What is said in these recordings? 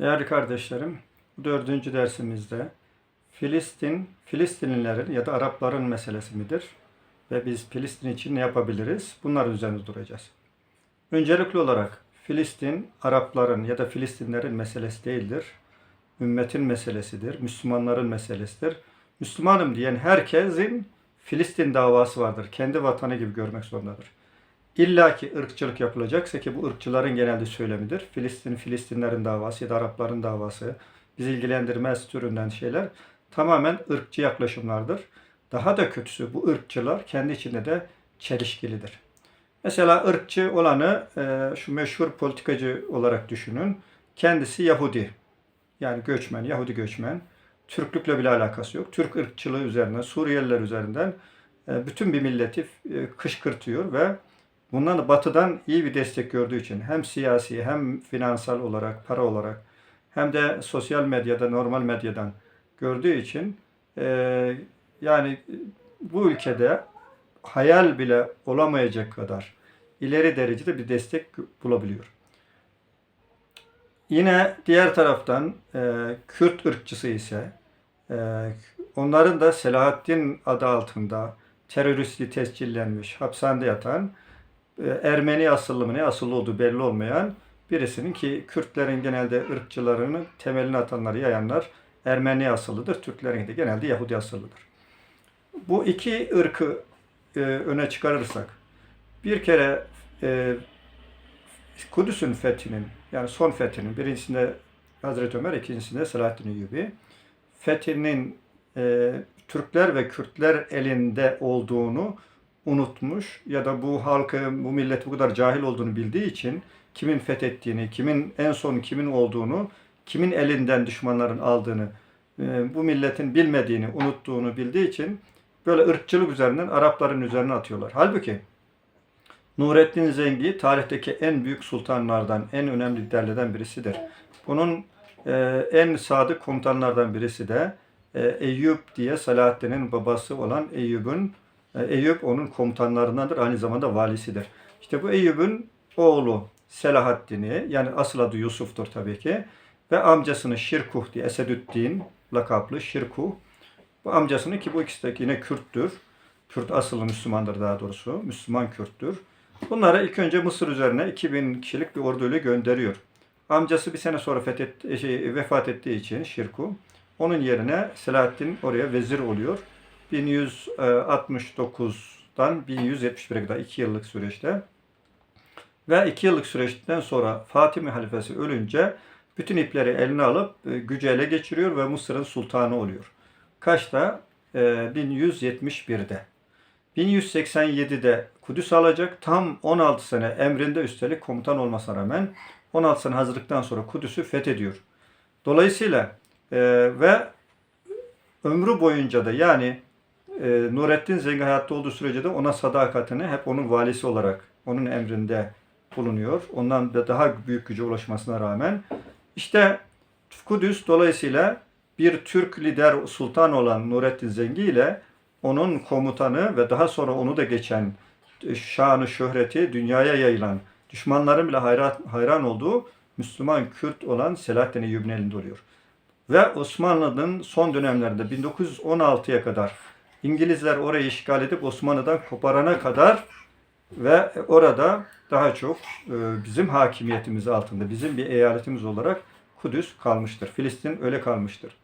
Değerli kardeşlerim, dördüncü dersimizde Filistin, Filistinlilerin ya da Arapların meselesi midir? Ve biz Filistin için ne yapabiliriz? Bunlar üzerinde duracağız. Öncelikli olarak Filistin, Arapların ya da Filistinlerin meselesi değildir. Ümmetin meselesidir, Müslümanların meselesidir. Müslümanım diyen herkesin Filistin davası vardır. Kendi vatanı gibi görmek zorundadır. İlla ki ırkçılık yapılacaksa ki bu ırkçıların genelde söylemidir. Filistin, Filistinlerin davası ya da Arapların davası bizi ilgilendirmez türünden şeyler tamamen ırkçı yaklaşımlardır. Daha da kötüsü bu ırkçılar kendi içinde de çelişkilidir. Mesela ırkçı olanı e, şu meşhur politikacı olarak düşünün. Kendisi Yahudi. Yani göçmen, Yahudi göçmen. Türklükle bile alakası yok. Türk ırkçılığı üzerinden, Suriyeliler üzerinden e, bütün bir milleti e, kışkırtıyor ve bundan da batıdan iyi bir destek gördüğü için hem siyasi hem finansal olarak, para olarak hem de sosyal medyada, normal medyadan gördüğü için e, yani bu ülkede hayal bile olamayacak kadar ileri derecede bir destek bulabiliyor. Yine diğer taraftan e, Kürt ırkçısı ise e, onların da Selahaddin adı altında teröristliği tescillenmiş, hapishanede yatan Ermeni asıllı mı ne asıllı olduğu belli olmayan birisinin ki Kürtlerin genelde ırkçılarının temelini atanlar, yayanlar Ermeni asıllıdır. Türklerin de genelde Yahudi asıllıdır. Bu iki ırkı e, öne çıkarırsak bir kere e, Kudüs'ün fethinin yani son fethinin birincisinde Hazreti Ömer, ikincisinde Selahaddin Eyyubi fethinin e, Türkler ve Kürtler elinde olduğunu unutmuş ya da bu halkı, bu millet bu kadar cahil olduğunu bildiği için kimin fethettiğini, kimin en son kimin olduğunu, kimin elinden düşmanların aldığını, e, bu milletin bilmediğini, unuttuğunu bildiği için böyle ırkçılık üzerinden Arapların üzerine atıyorlar. Halbuki Nurettin Zengi tarihteki en büyük sultanlardan, en önemli liderlerden birisidir. Bunun e, en sadık komutanlardan birisi de e, Eyüp diye Selahaddin'in babası olan Eyüp'ün Eyüp onun komutanlarındandır. Aynı zamanda valisidir. İşte bu Eyüp'ün oğlu Selahaddin'i yani asıl adı Yusuf'tur tabii ki ve amcasını Şirkuh diye Esedüddin lakaplı Şirkuh bu amcasını ki bu ikisi de yine Kürttür. Kürt asıllı Müslümandır daha doğrusu. Müslüman Kürttür. Bunları ilk önce Mısır üzerine 2000 kişilik bir orduyla gönderiyor. Amcası bir sene sonra fethet, şey, vefat ettiği için Şirku, onun yerine Selahaddin oraya vezir oluyor. 1169'dan 1171'e kadar 2 yıllık süreçte. Ve 2 yıllık süreçten sonra Fatimi halifesi ölünce bütün ipleri eline alıp e, gücü ele geçiriyor ve Mısır'ın sultanı oluyor. Kaçta? E, 1171'de. 1187'de Kudüs alacak. Tam 16 sene emrinde üstelik komutan olmasına rağmen 16 sene hazırlıktan sonra Kudüs'ü fethediyor. Dolayısıyla e, ve ömrü boyunca da yani e, Nurettin Zengi hayatta olduğu sürece de ona sadakatini hep onun valisi olarak onun emrinde bulunuyor. Ondan da daha büyük güce ulaşmasına rağmen işte Kudüs dolayısıyla bir Türk lider sultan olan Nurettin Zengi ile onun komutanı ve daha sonra onu da geçen şanı şöhreti dünyaya yayılan düşmanların bile hayran, hayran olduğu Müslüman Kürt olan Selahaddin Eyyubi'nin elinde oluyor. Ve Osmanlı'nın son dönemlerinde 1916'ya kadar İngilizler orayı işgal edip Osmanlı'dan koparana kadar ve orada daha çok e, bizim hakimiyetimiz altında, bizim bir eyaletimiz olarak Kudüs kalmıştır. Filistin öyle kalmıştır.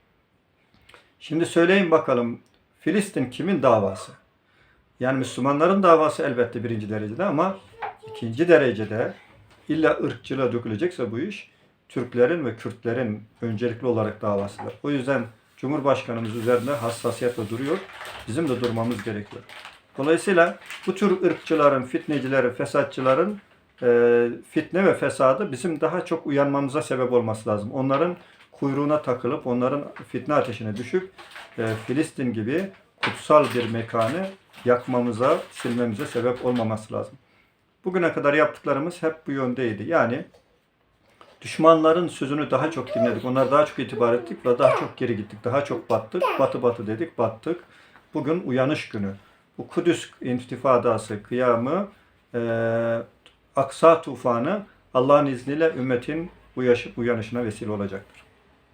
Şimdi söyleyin bakalım Filistin kimin davası? Yani Müslümanların davası elbette birinci derecede ama ikinci derecede illa ırkçılığa dökülecekse bu iş Türklerin ve Kürtlerin öncelikli olarak davasıdır. O yüzden Cumhurbaşkanımız üzerinde hassasiyetle duruyor. Bizim de durmamız gerekiyor. Dolayısıyla bu tür ırkçıların, fitnecilerin, fesatçıların e, fitne ve fesadı bizim daha çok uyanmamıza sebep olması lazım. Onların kuyruğuna takılıp onların fitne ateşine düşüp e, Filistin gibi kutsal bir mekanı yakmamıza, silmemize sebep olmaması lazım. Bugüne kadar yaptıklarımız hep bu yöndeydi. Yani düşmanların sözünü daha çok dinledik. Onlara daha çok itibar ettik ve daha çok geri gittik. Daha çok battık. Batı batı dedik, battık. Bugün uyanış günü. Bu Kudüs intifadası, kıyamı, e, Aksa tufanı Allah'ın izniyle ümmetin uyanışına vesile olacaktır.